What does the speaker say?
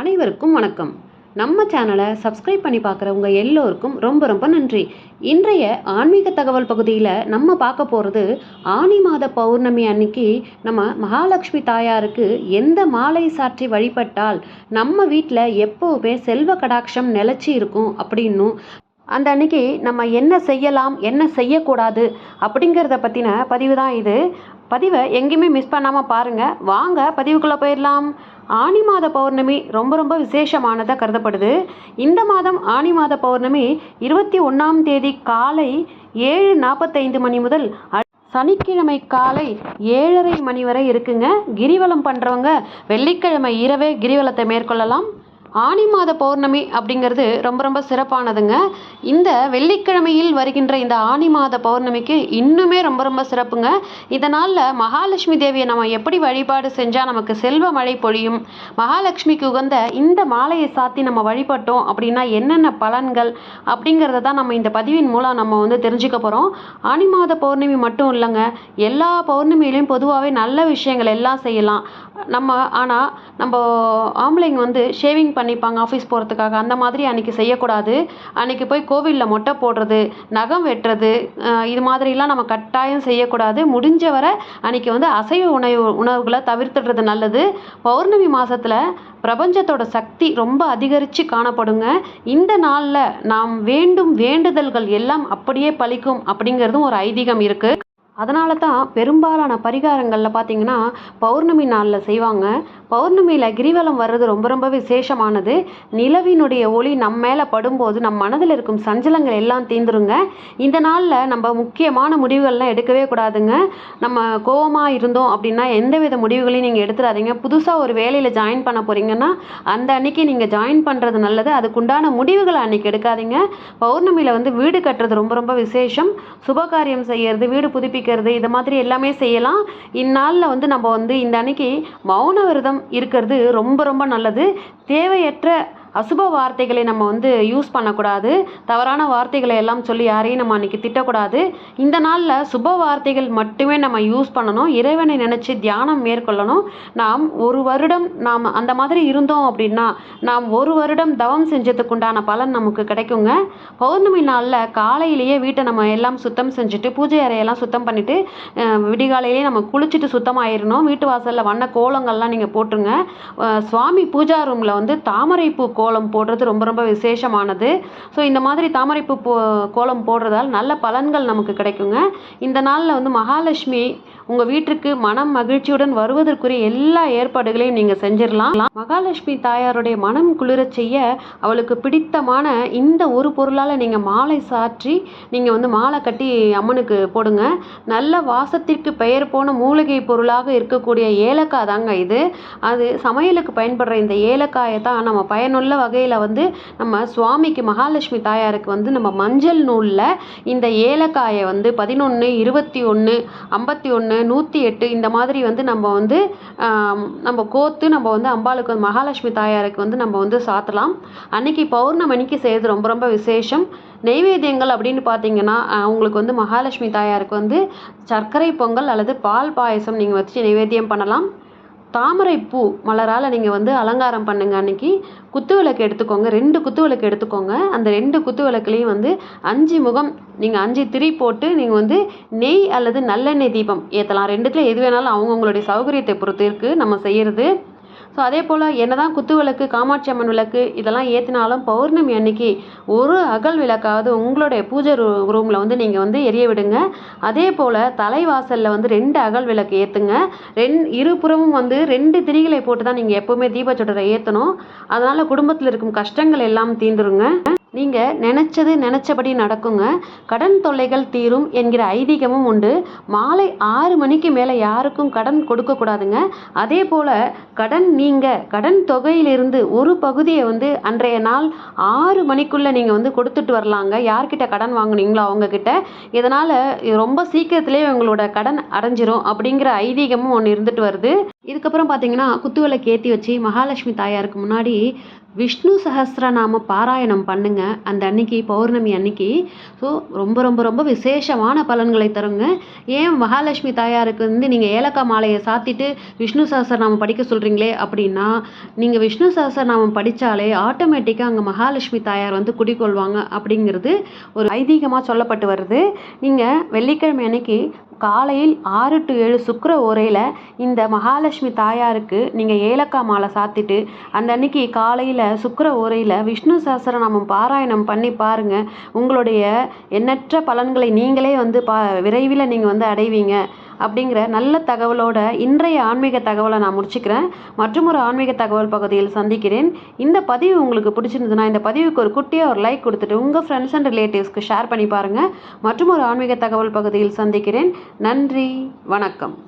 அனைவருக்கும் வணக்கம். நம்ம சேனலை சப்ஸ்கிரைப் பண்ணி பார்க்குறவங்க எல்லோருக்கும் ரொம்ப ரொம்ப நன்றி. இன்றைய ஆன்மீக தகவல் பகுதியில் நம்ம பார்க்க போகிறது ஆனி மாத பௌர்ணமி அன்னைக்கு நம்ம மகாலட்சுமி தாயாருக்கு எந்த மாலை சாற்றி வழிபட்டால் நம்ம வீட்டில் எப்போவுமே செல்வ கடாட்சம் நிலச்சி இருக்கும் அப்படின்னும். அந்த அன்னைக்கு நம்ம என்ன செய்யலாம் என்ன செய்யக்கூடாது அப்படிங்கிறத பற்றின பதிவு தான் இது. பதிவை எங்கேயுமே மிஸ் பண்ணாமல் பாருங்கள் வாங்க பதிவுக்குள்ளே போயிடலாம். ஆனி மாத பௌர்ணமி ரொம்ப ரொம்ப விசேஷமானதாக கருதப்படுது. இந்த மாதம் ஆனி மாத பௌர்ணமி இருபத்தி ஒன்றாம் தேதி காலை ஏழு நாற்பத்தைந்து மணி முதல் சனிக்கிழமை காலை ஏழரை மணி வரை இருக்குங்க. கிரிவலம் பண்ணுறவங்க வெள்ளிக்கிழமை இரவே கிரிவலத்தை மேற்கொள்ளலாம். ஆனி மாத பௌர்ணமி அப்படிங்கிறது ரொம்ப ரொம்ப சிறப்பானதுங்க. இந்த வெள்ளிக்கிழமையில் வருகின்ற இந்த ஆனி மாத பௌர்ணமிக்கு இன்னுமே ரொம்ப ரொம்ப சிறப்புங்க. இதனால் மகாலட்சுமி தேவியை நம்ம எப்படி வழிபாடு செஞ்சால் நமக்கு செல்வ மழை பொழியும்? மகாலட்சுமிக்கு உகந்த இந்த மாலையை சாத்தி நம்ம வழிபட்டோம் அப்படின்னா என்னென்ன பலன்கள் அப்படிங்கிறத தான் நம்ம இந்த பதிவின் மூலம் நம்ம வந்து தெரிஞ்சுக்க போகிறோம் ஆனி மாத பௌர்ணமி மட்டும் இல்லைங்க. எல்லா பௌர்ணமியிலையும் பொதுவாகவே நல்ல விஷயங்கள் எல்லாம் செய்யலாம். நம்ம ஆனால் நம்ம ஆம்பளைங்க வந்து ஷேவிங் பண்ணிப்பாங்க ஆஃபீஸ் போகிறதுக்காக அந்த மாதிரி அன்றைக்கி செய்யக்கூடாது. அன்றைக்கி போய் கோவிலில் மொட்டை போடுறது நகம் வெட்டுறது இது மாதிரிலாம் நம்ம கட்டாயம் செய்யக்கூடாது. முடிஞ்ச வரை அன்றைக்கி வந்து அசைவ உணவு உணவுகளை தவிர்த்துடுறது நல்லது. பௌர்ணமி மாதத்தில் பிரபஞ்சத்தோட சக்தி ரொம்ப அதிகரித்து காணப்படுங்க. இந்த நாளில் நாம் வேண்டும் வேண்டுதல்கள் எல்லாம் அப்படியே பழிக்கும் அப்படிங்கிறதும் ஒரு ஐதீகம் இருக்குது அதனால தான் பெரும்பாலான பரிகாரங்களில் பார்த்தீங்கன்னா பௌர்ணமி நாளில் செய்வாங்க. பௌர்ணமியில் கிரிவலம் வர்றது ரொம்ப ரொம்ப விசேஷமானது. நிலவினுடைய ஒளி நம்ம மேலே படும்போது நம் மனதில் இருக்கும் சஞ்சலங்கள் எல்லாம் தீந்துருங்க. இந்த நாளில் நம்ம முக்கியமான முடிவுகள்லாம் எடுக்கவே கூடாதுங்க. நம்ம கோவமாக இருந்தோம் அப்படின்னா எந்தவித முடிவுகளையும் நீங்கள் எடுத்துடாதீங்க புதுசாக ஒரு வேலையில் ஜாயின் பண்ண போகிறீங்கன்னா அந்த அன்னைக்கு நீங்கள் ஜாயின் பண்ணுறது நல்லது. அதுக்குண்டான முடிவுகளை அன்னைக்கு எடுக்காதீங்க. பௌர்ணமியில் வந்து வீடு கட்டுறது ரொம்ப ரொம்ப விசேஷம். சுபகாரியம் செய்யறது வீடு புதுப்பிக்க வைக்கிறது இது மாதிரி எல்லாமே செய்யலாம். இந்நாளில் வந்து நம்ம வந்து இந்த அன்னைக்கு மௌன விரதம் இருக்கிறது ரொம்ப ரொம்ப நல்லது. தேவையற்ற அசுப வார்த்தைகளை நம்ம வந்து யூஸ் பண்ணக்கூடாது. தவறான வார்த்தைகளை எல்லாம் சொல்லி யாரையும் நம்ம அன்றைக்கி திட்டக்கூடாது. இந்த நாளில் சுப வார்த்தைகள் மட்டுமே நம்ம யூஸ் பண்ணணும். இறைவனை நினச்சி தியானம் மேற்கொள்ளணும். நாம் ஒரு வருடம் நாம் அந்த மாதிரி இருந்தோம் அப்படின்னா நாம் ஒரு வருடம் தவம் செஞ்சதுக்கு உண்டான பலன் நமக்கு கிடைக்குங்க. பௌர்ணமி நாளில் காலையிலேயே வீட்டை நம்ம எல்லாம் சுத்தம் செஞ்சுட்டு பூஜை அறையெல்லாம் சுத்தம் பண்ணிவிட்டு விடிகாலையிலேயே நம்ம குளிச்சுட்டு சுத்தமாயிடணும் வீட்டு வாசலில் வண்ண கோலங்கள்லாம் நீங்கள் போட்டுருங்க. சுவாமி பூஜா ரூமில் வந்து தாமரைப்பூ கோலம் போடுறது ரொம்ப ரொம்ப விசேஷமானது. ஸோ இந்த மாதிரி தாமரைப்பூ போ கோலம் போடுறதால் நல்ல பலன்கள் நமக்கு கிடைக்குங்க. இந்த நாளில் வந்து மகாலட்சுமி உங்கள் வீட்டிற்கு மனம் மகிழ்ச்சியுடன் வருவதற்குரிய எல்லா ஏற்பாடுகளையும் நீங்கள் செஞ்சிடலாம். மகாலட்சுமி தாயாருடைய மனம் குளிரச் செய்ய அவளுக்கு பிடித்தமான இந்த ஒரு பொருளால் நீங்கள் மாலை சாற்றி நீங்கள் வந்து மாலை கட்டி அம்மனுக்கு போடுங்க. நல்ல வாசத்திற்கு பெயர் போன மூலிகை பொருளாக இருக்கக்கூடிய ஏலக்காய் தாங்க இது. அது சமையலுக்கு பயன்படுற இந்த ஏலக்காயை தான் நம்ம பயனுள்ள வகையில் வந்து நம்ம சுவாமிக்கு மகாலட்சுமி தாயாருக்கு வந்து நம்ம மஞ்சள் நூலில் இந்த ஏலக்காயை வந்து பதினொன்று இருபத்தி ஒன்று ஐம்பத்தி ஒன்று நூற்றி எட்டு இந்த மாதிரி வந்து நம்ம வந்து நம்ம கோத்து நம்ம வந்து அம்பாளுக்கு வந்து மகாலட்சுமி தாயாருக்கு வந்து நம்ம வந்து சாத்தலாம். அன்னைக்கு பௌர்ணமணிக்கு செய்கிறது ரொம்ப ரொம்ப விசேஷம். நெய்வேத்தியங்கள் அப்படின்னு பார்த்தீங்கன்னா அவங்களுக்கு உங்களுக்கு வந்து மகாலட்சுமி தாயாருக்கு வந்து சர்க்கரை பொங்கல் அல்லது பால் பாயசம் நீங்கள் வச்சு நெய்வேத்தியம் பண்ணலாம். தாமரை பூ மலரால் நீங்கள் வந்து அலங்காரம் பண்ணுங்க அன்னைக்கு. குத்து விளக்கு எடுத்துக்கோங்க. ரெண்டு குத்து விளக்கு எடுத்துக்கோங்க. அந்த ரெண்டு குத்து விளக்குலேயும் வந்து அஞ்சு முகம் நீங்கள் அஞ்சு திரி போட்டு நீங்கள் வந்து நெய் அல்லது நல்லெண்ணெய் தீபம் ஏற்றலாம் ரெண்டுத்தில் எது வேணாலும் அவங்கவுங்களுடைய சௌகரியத்தை பொறுத்து இருக்குது நம்ம செய்கிறது ஸோ அதே போல் என்னதான் குத்து விளக்கு காமாட்சி அம்மன் விளக்கு இதெல்லாம் ஏற்றினாலும் பௌர்ணமி அன்னைக்கு ஒரு அகல் விளக்காவது உங்களுடைய பூஜை ரூ ரூமில் வந்து நீங்கள் வந்து எரிய விடுங்க. அதே போல் தலைவாசலில் வந்து ரெண்டு அகல் விளக்கு ஏற்றுங்க ரெண் இருபுறமும் வந்து ரெண்டு திரிகளை போட்டு தான் நீங்கள் எப்போவுமே தீபச்சுடரை ஏற்றணும் அதனால் குடும்பத்தில் இருக்கும் கஷ்டங்கள் எல்லாம் தீந்துருங்க. நீங்கள் நினச்சது நினச்சபடி நடக்குங்க. கடன் தொல்லைகள் தீரும் என்கிற ஐதீகமும் உண்டு. மாலை ஆறு மணிக்கு மேலே யாருக்கும் கடன் கொடுக்கக்கூடாதுங்க அதே போல் கடன் நீங்கள் கடன் தொகையிலிருந்து ஒரு பகுதியை வந்து அன்றைய நாள் ஆறு மணிக்குள்ளே நீங்கள் வந்து கொடுத்துட்டு வரலாங்க. யார்கிட்ட கடன் வாங்குனீங்களோ அவங்கக்கிட்ட இதனால் ரொம்ப சீக்கிரத்திலே உங்களோட கடன் அடைஞ்சிரும் அப்படிங்கிற ஐதீகமும் ஒன்று இருந்துட்டு வருது. இதுக்கப்புறம் பார்த்தீங்கன்னா குத்துவிளக்கு ஏற்றி வச்சு மகாலட்சுமி தாயாருக்கு முன்னாடி விஷ்ணு சஹசிரநாம பாராயணம் பண்ணுங்க. அந்த அன்னைக்கு பௌர்ணமி அன்னைக்கு. ஸோ ரொம்ப ரொம்ப ரொம்ப விசேஷமான பலன்களை தருங்க. ஏன் மகாலட்சுமி தாயாருக்கு வந்து நீங்கள் ஏலக்காய் மாலையை சாத்திட்டு விஷ்ணு சஹசிரநாமம் படிக்க சொல்கிறீங்களே அப்படின்னா நீங்கள் விஷ்ணு சஹசிரநாமம் படித்தாலே ஆட்டோமேட்டிக்காக அங்கே மகாலட்சுமி தாயார் வந்து குடிக்கொள்வாங்க அப்படிங்கிறது ஒரு ஐதீகமாக சொல்லப்பட்டு வருது. நீங்கள் வெள்ளிக்கிழமை அன்னைக்கு காலையில் ஆறு டு ஏழு சுக்கர ஓரையில் இந்த மகாலட்சுமி தாயாருக்கு நீங்கள் ஏலக்காய் மாலை சாத்திட்டு அந்த அன்னைக்கு காலையில் சுக்கர ஓரையில் விஷ்ணு சஹஸ்ரநாமம் பாராயணம் பண்ணி பாருங்கள் உங்களுடைய எண்ணற்ற பலன்களை நீங்களே வந்து பா விரைவில் நீங்கள் வந்து அடைவீங்க. அப்படிங்கிற நல்ல தகவலோட இன்றைய ஆன்மீக தகவலை நான் முடிச்சுக்கிறேன். மற்றும் ஒரு ஆன்மீக தகவல் பகுதியில் சந்திக்கிறேன். இந்த பதிவு உங்களுக்கு பிடிச்சிருந்ததுன்னா இந்த பதிவுக்கு ஒரு குட்டியாக ஒரு லைக் கொடுத்துட்டு உங்கள் ஃப்ரெண்ட்ஸ் அண்ட் ரிலேட்டிவ்ஸ்க்கு ஷேர் பண்ணி பாருங்கள் மற்றும் ஒரு ஆன்மீக தகவல் பகுதியில் சந்திக்கிறேன். நன்றி வணக்கம்.